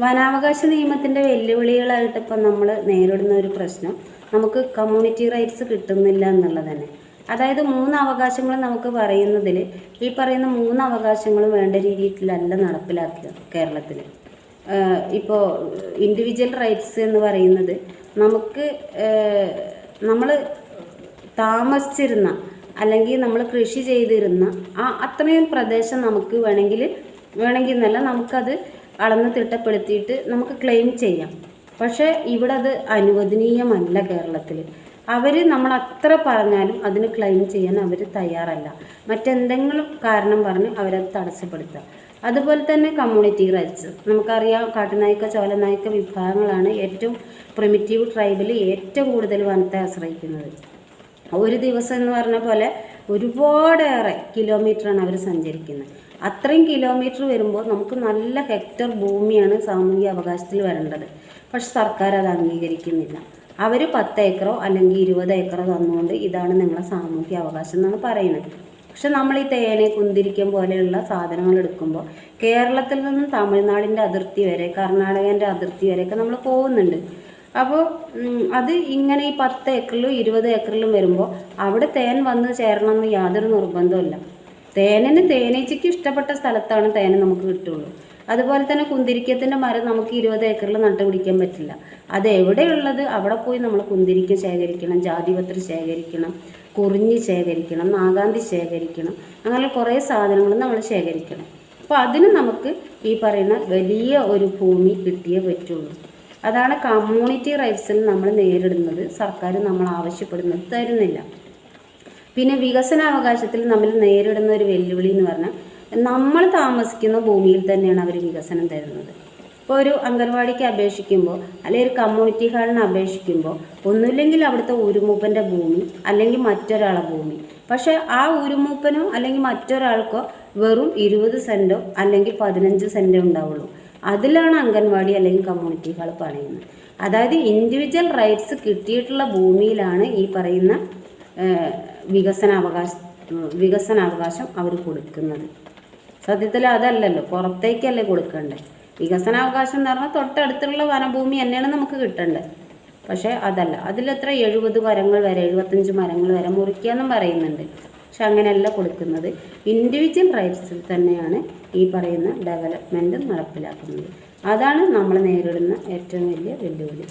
വനാവകാശ നിയമത്തിന്റെ വെല്ലുവിളികളായിട്ട് ഇപ്പം നമ്മൾ നേരിടുന്ന ഒരു പ്രശ്നം നമുക്ക് കമ്മ്യൂണിറ്റി റൈറ്റ്സ് കിട്ടുന്നില്ല എന്നുള്ളത് തന്നെ. അതായത് മൂന്ന് അവകാശങ്ങൾ നമുക്ക് പറയുന്നതിൽ ഈ പറയുന്ന മൂന്ന് അവകാശങ്ങളും വേണ്ട രീതിയിലല്ല നടപ്പിലാക്കുക കേരളത്തിൽ ഇപ്പോൾ ഇൻഡിവിജ്വൽ റൈറ്റ്സ് എന്ന് പറയുന്നത് നമുക്ക് നമ്മൾ താമസിച്ചിരുന്ന അല്ലെങ്കിൽ നമ്മൾ കൃഷി ചെയ്തിരുന്ന ആ അത്രയും പ്രദേശം നമുക്ക് വേണമെങ്കിൽ വേണമെങ്കിൽ എന്നല്ല നമുക്കത് അളന്ന് തിട്ടപ്പെടുത്തിയിട്ട് നമുക്ക് ക്ലെയിം ചെയ്യാം. പക്ഷേ ഇവിടെ അത് അനുവദനീയമല്ല കേരളത്തിൽ. അവർ നമ്മൾ അത്ര പറഞ്ഞാലും അതിന് ക്ലെയിം ചെയ്യാൻ അവർ തയ്യാറല്ല. മറ്റെന്തെങ്കിലും കാരണം പറഞ്ഞ് അവരത് തടസ്സപ്പെടുത്തുക. അതുപോലെ തന്നെ കമ്മ്യൂണിറ്റി റൈറ്റ്സ് നമുക്കറിയാം കാട്ടുനായ്ക്ക ചോലനായ്ക്ക വിഭാഗങ്ങളാണ് ഏറ്റവും പ്രിമിറ്റീവ് ട്രൈബിൽ ഏറ്റവും കൂടുതൽ വനത്തെ ആശ്രയിക്കുന്നത്. ഒരു ദിവസം എന്ന് പറഞ്ഞ പോലെ ഒരുപാടേറെ കിലോമീറ്ററാണ് അവർ സഞ്ചരിക്കുന്നത്. അത്രയും കിലോമീറ്റർ വരുമ്പോൾ നമുക്ക് നല്ല ഹെക്ടർ ഭൂമിയാണ് സാമൂഹിക അവകാശത്തിൽ വരേണ്ടത്. പക്ഷെ സർക്കാർ അത് അംഗീകരിക്കുന്നില്ല. അവർ പത്ത് ഏക്കറോ അല്ലെങ്കിൽ ഇരുപത് ഏക്കറോ തന്നുകൊണ്ട് ഇതാണ് നിങ്ങളെ സാമൂഹിക അവകാശം എന്നാണ് പറയുന്നത്. പക്ഷെ നമ്മൾ ഈ തേനെ കുന്തിരിക്കം പോലെയുള്ള സാധനങ്ങൾ എടുക്കുമ്പോൾ കേരളത്തിൽ നിന്നും തമിഴ്നാടിന്റെ അതിർത്തി വരെ കർണാടകന്റെ അതിർത്തി വരെയൊക്കെ നമ്മൾ പോകുന്നുണ്ട്. അപ്പോൾ അത് ഇങ്ങനെ ഈ പത്ത് ഏക്കറിലും ഇരുപത് ഏക്കറിലും വരുമ്പോൾ അവിടെ തേൻ വന്ന് ചേരണമെന്ന് യാതൊരു നിർബന്ധമില്ല തേനിന് തേനീച്ചയ്ക്ക് ഇഷ്ടപ്പെട്ട സ്ഥലത്താണ് തേൻ നമുക്ക് കിട്ടുള്ളൂ. അതുപോലെ തന്നെ കുന്തിരിക്കത്തിന്റെ മരം നമുക്ക് ഇരുപത് ഏക്കറിൽ നട്ടുപിടിക്കാൻ പറ്റില്ല. അത് എവിടെയുള്ളത് അവിടെ പോയി നമ്മൾ കുന്തിരിക്ക ശേഖരിക്കണം ജാതിപത്രി ശേഖരിക്കണം കുറിഞ്ഞി ശേഖരിക്കണം നാഗാന്തി ശേഖരിക്കണം അങ്ങനെ കുറേ സാധനങ്ങൾ നമ്മൾ ശേഖരിക്കണം. അപ്പോൾ അതിന് നമുക്ക് ഈ പറയുന്ന വലിയ ഒരു ഭൂമി കിട്ടിയേ പറ്റുള്ളൂ. അതാണ് കമ്മ്യൂണിറ്റി റൈറ്റ്സിൽ നമ്മൾ നേരിടുന്നത്. സർക്കാർ നമ്മൾ ആവശ്യപ്പെടുന്നത് തരുന്നില്ല. പിന്നെ വികസനാവകാശത്തിൽ നമ്മൾ നേരിടുന്ന ഒരു വെല്ലുവിളി എന്ന് പറഞ്ഞാൽ നമ്മൾ താമസിക്കുന്ന ഭൂമിയിൽ തന്നെയാണ് അവർ വികസനം തരുന്നത്. ഇപ്പോൾ ഒരു അംഗൻവാടിക്ക് അപേക്ഷിക്കുമ്പോൾ അല്ലെങ്കിൽ ഒരു കമ്മ്യൂണിറ്റി ഹാളിന് അപേക്ഷിക്കുമ്പോൾ ഒന്നുമില്ലെങ്കിൽ അവിടുത്തെ ഉരുമൂപ്പന്റെ ഭൂമി അല്ലെങ്കിൽ മറ്റൊരാളെ ഭൂമി. പക്ഷേ ആ ഉരുമൂപ്പനോ അല്ലെങ്കിൽ മറ്റൊരാൾക്കോ വെറും ഇരുപത് സെന്റോ അല്ലെങ്കിൽ പതിനഞ്ച് സെന്റോ ഉണ്ടാവുള്ളൂ. അതിലാണ് അംഗൻവാടി അല്ലെങ്കിൽ കമ്മ്യൂണിറ്റി ഹാൾ പണിയുന്നത് അതായത് ഇൻഡിവിജ്വൽ റൈറ്റ്സ് കിട്ടിയിട്ടുള്ള ഭൂമിയിലാണ് ഈ പറയുന്ന വികസനാവകാശ വികസനാവകാശം അവർ കൊടുക്കുന്നത്. സത്യത്തിൽ അതല്ലല്ലോ പുറത്തേക്കല്ലേ കൊടുക്കണ്ടേ? വികസനാവകാശം എന്ന് പറഞ്ഞാൽ തൊട്ടടുത്തുള്ള വനഭൂമി തന്നെയാണ് നമുക്ക് കിട്ടേണ്ടത് പക്ഷേ അതല്ല അതിലെത്ര എഴുപത് മരങ്ങൾ വരെ എഴുപത്തഞ്ച് മരങ്ങൾ വരെ മുറിക്കാന്നും പറയുന്നുണ്ട്. പക്ഷെ അങ്ങനെയല്ല കൊടുക്കുന്നത്. ഇൻഡിവിജ്വൽ റൈറ്റ്സിൽ തന്നെയാണ് ഈ പറയുന്ന ഡെവലപ്മെന്റ് നടപ്പിലാക്കുന്നത്. അതാണ് നമ്മൾ നേരിടുന്ന ഏറ്റവും വലിയ വെല്ലുവിളി.